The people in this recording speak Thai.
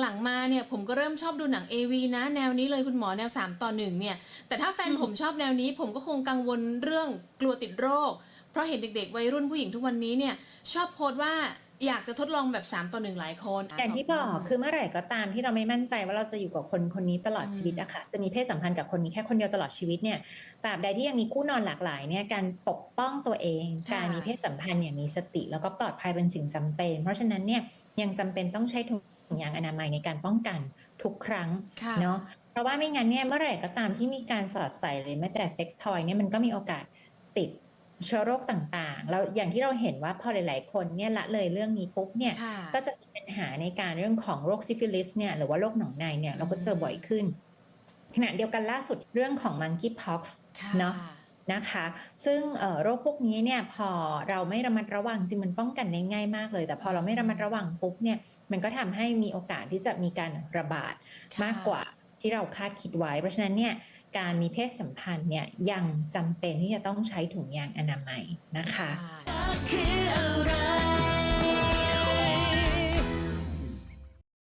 หลังๆมาเนี่ยผมก็เริ่มชอบดูหนัง AV นะแนวนี้เลยคุณหมอแนว 3 ต่อหนึ่งเนี่ย แต่ถ้าแฟนอืมผมชอบแนวนี้ ผมก็คงกังวลเรื่องกลัวติดโรค เพราะเห็นเด็กๆ วัยรุ่นผู้หญิงทุกวันนี้เนี่ยชอบโพสต์ว่าอยากจะทดลองแบบ 3 ต่อหนึ่งหลายคนอย่างที่บอกคือเมื่อไหร่ก็ตามที่เราไม่มั่นใจว่าเราจะอยู่กับคนคนนี้ตลอดชีวิตอะค่ะจะมีเพศสัมพันธ์กับคนนี้แค่คนเดียวตลอดชีวิตเนี่ยตราบใดที่ยังมีคู่นอนหลากหลายเนี่ยการปกป้องตัวเองค่ะการมีเพศสัมพันธ์อย่างมีสติ แล้วก็ปลอดภัยเป็นสิ่งจำเป็น เพราะฉะนั้นเนี่ยยังจำเป็นต้องใช้ ถุงยางอนามัยในการป้องกันทุกครั้งค่ะเนาะเพราะว่าไม่งั้นเนี่ยเมื่อไหร่ก็ตามที่มีการสอดใส่เลยแม้แต่เซ็กซ์ทอยเนี่ยมันก็มีโอกาสติดเชื้อโรคต่างๆ แล้วอย่างที่เราเห็นว่าพอหลายๆ คนเนี่ยละเลยเรื่องนี้ปุ๊บเนี่ยค่ะก็จะมีปัญหาในการเรื่องของโรคซิฟิลิสเนี่ยหรือว่าโรคหนองในเนี่ยเราก็เจอบ่อยขึ้น ขณะเดียวกันล่าสุดเรื่องของ monkeypox ค่ะเนาะ นะคะ ซึ่งเอ่อโรคพวกนี้เนี่ยพอเราไม่ระมัดระวังจริงมันป้องกันได้ง่ายมากเลย แต่พอเราไม่ระมัดระวังปุ๊บเนี่ยมันก็ทำให้มีโอกาสที่จะมีการระบาดค่ะมากกว่าที่เราคาดคิดไว้ เพราะฉะนั้นเนี่ยการมีเพศสัมพันธ์เนี่ยยังจำเป็นที่จะต้องใช้ถุงยางอนามัยนะคะค่ะคืออะไร